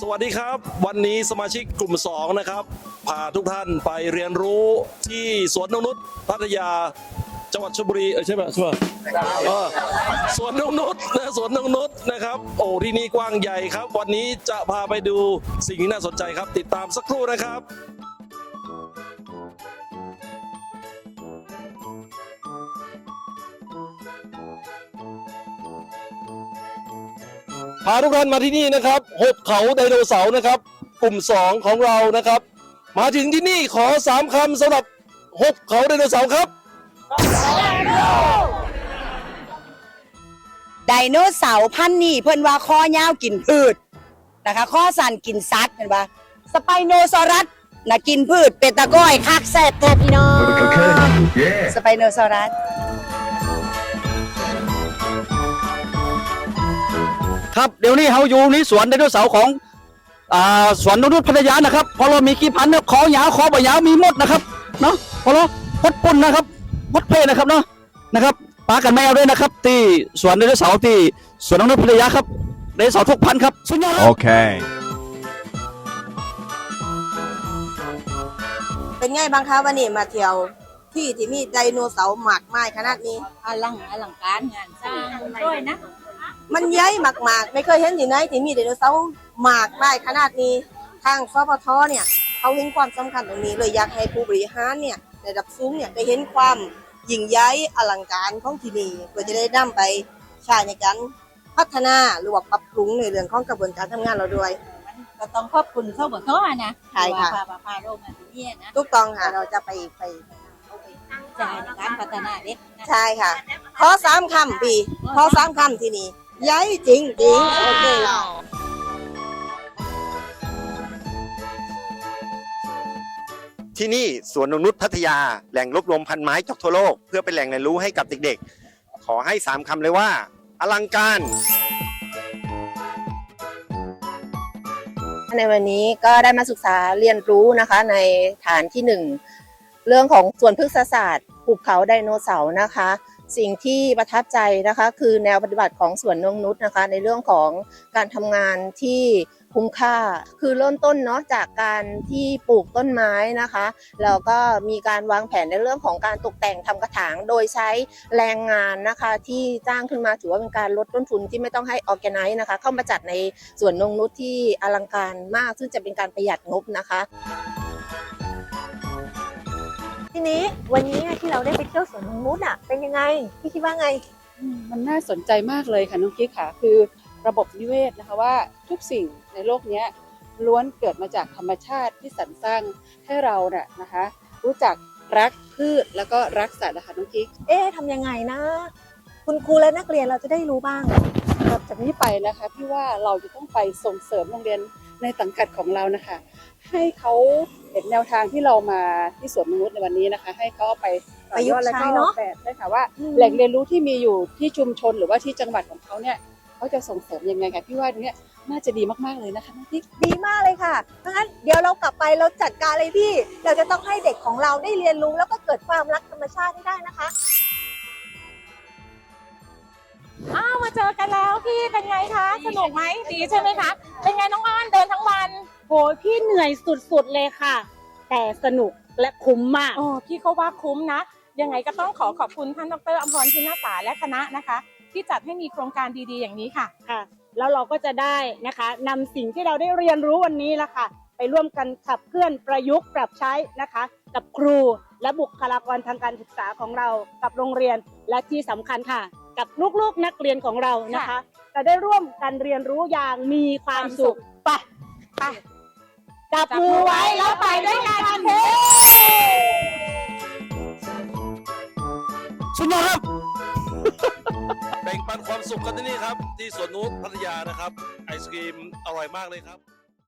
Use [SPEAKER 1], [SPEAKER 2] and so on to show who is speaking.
[SPEAKER 1] สวัสดีครับ วันนี้สมาชิกกลุ่ม 2 นะครับพาทุกท่านไปเรียนรู้ที่สวนนงนุษย์พัทยาจังหวัดชลบุรีเออใช่ไหมใช่ไหมเออสวนนงนุษย์นะสวนนงนุษย์นะครับ โอ้ที่นี่กว้างใหญ่ครับ วันนี้จะพาไปดูสิ่งที่น่าสนใจครับ ติดตามสักครู่นะครับ พาทุกท่านมาที่นี่นะครับหบเขาไดโนเสาร์นะครับ กลุ่ม 2 ของเรานะครับ มาถึงที่นี่ขอสามคำสำหรับหบเขาไดโนเสาร์ครับ
[SPEAKER 2] ไดโนเสาร์พันธุ์นี้เพิ่นว่าข้อยาวกินพืชนะคะข้อสั้นกินสัตว์เห็นปะสไปโนซอรัสนะกินพืช เป็ดตะก้อยคักแซ่บแท้พี่น้อง
[SPEAKER 3] Yeah.
[SPEAKER 2] สไปโนซอรัส
[SPEAKER 4] ครับเดี๋ยวนี้เราอยู่ในสวนไดโนเสาร์ของอ่าสวนนกนุษย์พัทยานะครับพอเรามีกี่พันเนี่ยขอยาวขอบ่ยาวมีหมดนะครับเนาะพอเราพดปุ่นนะครับพดเพศนะครับเนาะนะครับปลากันแมวด้วยนะครับ ที่สวนไดโนเสาร์ที่สวนนกนุษย์พัทยาครับไดโนเสาร์ทุกพันธุ์ครับสุดยอดครับ
[SPEAKER 3] Okay.
[SPEAKER 5] เป็นไงบ้างคะวันนี้มาเที่ยวที่ที่มีไดโนเสาร์หมากไม้ขนาดนี้
[SPEAKER 2] อลังอลังการงานสร้างด้วยนะ
[SPEAKER 5] มันใหญ่มากๆ ไม่เคยเห็นที่ไหนที่มีไดโนเสาร์หมากไม้ขนาดนี้ทางสปทเนี่ยเขาเห็นความสำคัญตรงนี้เลยอยากให้ผู้บริหารเนี่ยในระดับสูงเนี่ยได้เห็นความยิ่งใหญ่อลังการของที่นี่เพื่อจะได้นำไปใช้ในการพัฒนาหรือว่าปรับปรุงในเรื่องของกระบวนการทำงานเราด้วย
[SPEAKER 6] ก็ต้องขอบคุณเข้าบทเขาอะนะ
[SPEAKER 5] ใช่ค่ะ
[SPEAKER 6] พาพาพาโรงงานที่นี่นะ
[SPEAKER 5] ถูกต้องค่ะ เราจะไปไป
[SPEAKER 6] จ่ายในการพัฒนาเด็กนะ
[SPEAKER 5] ใช่ค่ะ ขอสามคำปีขอสามคำที่นี่ ใหญ่จริงจริงๆโอเค
[SPEAKER 7] ที่นี่สวนนงนุษย์พัทยา แหล่งรวบรวมพันไม้จากทั่วโลก เพื่อเป็นแหล่งเรียนรู้ให้กับเด็กๆ ขอให้สามคำเลยว่า อลังการ
[SPEAKER 5] ในวันนี้ก็ได้มาศึกษาเรียนรู้นะคะ ในฐานที่หนึ่งเรื่องของสวนพฤกษศาสตร์ภูเขาไดโนเสาร์นะคะ สิ่งที่ประทับใจนะคะคือแนวปฏิบัติของสวนนงนุษย์นะคะ ในเรื่องของการทำงานที่คุ้มค่า คือเริ่มต้นเนาะจากการที่ปลูกต้นไม้นะคะแล้วก็มีการวางแผนในเรื่องของการตกแต่งทำกระถาง โดยใช้แรงงานนะคะ ที่จ้างขึ้นมาถือว่าเป็นการลดต้นทุนที่ไม่ต้องให้ออแกไนซ์นะคะ เข้ามาจัดในสวนนงนุษย์ที่อลังการมาก ซึ่งจะเป็นการประหยัดงบนะคะ
[SPEAKER 8] ทีนี้วันนี้ที่เราได้ไปเที่ยวสวนนงนุษย์อะเป็นยังไงพี่คิดว่าไง
[SPEAKER 9] อืมมันน่าสนใจมากเลยค่ะน้องกิ๊กค่ะ คือระบบนิเวศนะคะว่าทุกสิ่งในโลกเนี้ยล้วนเกิดมาจากธรรมชาติที่สรรสร้างให้เราน่ะนะคะ รู้จักรักพืชแล้วก็รักสัตว์นะคะน้องกิ๊ก
[SPEAKER 8] เอ๊ะทำยังไงนะ คุณครูและนักเรียนเราจะได้รู้บ้าง
[SPEAKER 9] ครับจากนี้ไปนะคะพี่ว่าเราจะต้องไปส่งเสริมโรงเรียนในสังกัดของเรานะคะ ให้เขา เห็นแนวทางที่เรามาที่สวนนงนุษย์ในวันนี้นะคะ ให้เขาเอาไปต่อยอดและก็
[SPEAKER 8] ประยุกต์ใช้เนอะ
[SPEAKER 9] แบบได้ค่ะว่า
[SPEAKER 8] อืม
[SPEAKER 9] แหล่งเรียนรู้ที่มีอยู่ที่ชุมชนหรือว่าที่จังหวัดของเขาเนี่ยเขาจะส่งเสริมยังไงคะพี่ว่าตรงเนี้ยน่าจะดีมากๆเลยนะคะน้องติ๊ก
[SPEAKER 8] ดีมากเลยค่ะเพราะงั้นเดี๋ยวเรากลับไปเราจัดการเลยพี่ เราจะต้องให้เด็กของเราได้เรียนรู้แล้วก็เกิดความรักธรรมชาติให้ได้นะคะ
[SPEAKER 10] อ้าวมาเจอกันแล้วพี่เป็นไงคะ สนุกไหมดีใช่ไหมคะ เป็นไงน้องอ้อนเดินทั้งวัน
[SPEAKER 11] โหยพี่เหนื่อยสุดๆเลยค่ะ แต่สนุกและคุ้มมาก
[SPEAKER 10] โอ้พี่เขาว่าคุ้มนะ ยังไงก็ต้องขอขอบคุณท่านดรอมพรพินาศาและคณะนะคะ ที่จัดให้มีโครงการดีๆ อย่างนี้ค่ะ
[SPEAKER 11] ค่ะ แล้วเราก็จะได้นะคะนำสิ่งที่เราได้เรียนรู้วันนี้ละค่ะ ไปร่วมกันขับเคลื่อนประยุกต์ปรับใช้นะคะ กับครูและบุคลากรทางการศึกษาของเรากับโรงเรียนและที่สำคัญค่ะ กับลูกๆนักเรียนของเรานะคะ จะได้ร่วมกันเรียนรู้อย่างมีความสุขไปไป จับมือไว้แล้วไปด้วยกันเฮ้
[SPEAKER 4] สุดยอดครับ
[SPEAKER 1] แบ่งปันความสุขกันที่นี่ครับ ที่สวนนุษย์พัทยานะครับ ไอศกรีมอร่อยมากเลยครับ